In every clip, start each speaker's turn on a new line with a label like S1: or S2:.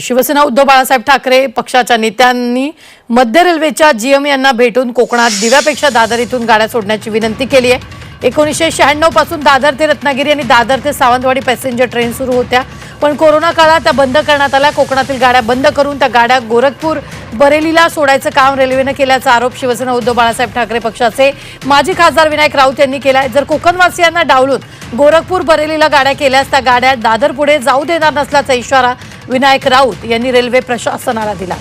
S1: शिवसेना उद्धव बाळासाहेब ठाकरे पक्षाच्या नेत्यांनी मध्य रेल्वेच्या जीएम यांना भेटून कोकणात दिव्यापेक्षा दादर इथून गाड्या सोडण्याची विनंती केली आहे. एकोणीसशे शहाण्णवपासून दादर ते रत्नागिरी आणि दादर ते सावंतवाडी पॅसेंजर ट्रेन सुरू होत्या. पण कोरोना काळात त्या बंद करण्यात आल्या. कोकणातील गाड्या बंद करून त्या गाड्या गोरखपूर बरेलीला सोडायचं काम रेल्वेनं केल्याचा आरोप शिवसेना उद्धव बाळासाहेब ठाकरे पक्षाचे माजी खासदार विनायक राऊत यांनी केला आहे जर कोकणवासियांना डावलून गोरखपूर बरेलीला गाड्या केल्यास त्या गाड्या दादर पुढे जाऊ देणार नसल्याचा इशारा विनायक राऊत यांनी रेल्वे प्रशासनाला दिला.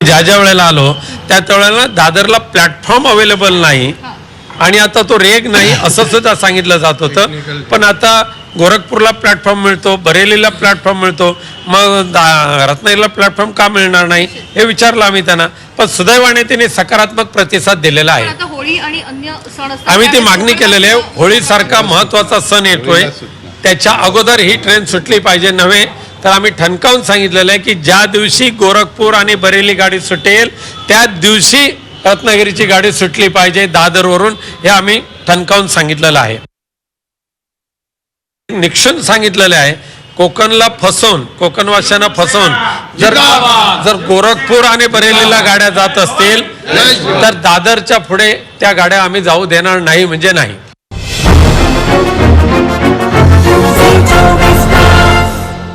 S2: ज्या ज्या वेळेला आलो त्या त्या वेळेला दादरला प्लॅटफॉर्म अवेलेबल नाही. आणि आता तो रेग नाही असं सुद्धा सांगितलं जात होतं. पण आता गोरखपूरला प्लॅटफॉर्म मिळतो बरेलीला प्लॅटफॉर्म मिळतो मग रत्नागिरीला प्लॅटफॉर्म का मिळणार नाही हे विचारलं आम्ही त्यांना. पण सुदैवाने त्यांनी सकारात्मक प्रतिसाद दिलेला आहे.
S3: होळी आणि अन्य सण असतात.
S2: आम्ही ती मागणी केलेली आहे. होळीसारखा महत्त्वाचा सण येतोय. त्याच्या अगोदर ही ट्रेन सुटली पाहिजे नव्हे तर आम्ही ठणकावून सांगितलेलं आहे की ज्या दिवशी गोरखपूर आणि बरेली गाडी सुटेल त्या दिवशी रत्नागिरीची गाडी सुटली पाहिजे दादरवरून. हे आम्ही ठणकावून सांगितलेलं आहे. निक्षून सांगितलेलं आहे कोकणला फसवून कोकणवासियांना फसवून जर जर गोरखपूर आणि बरेलीला गाड्या जात असतील तर दादरच्या पुढे त्या गाड्या आम्ही जाऊ देणार नाही म्हणजे नाही.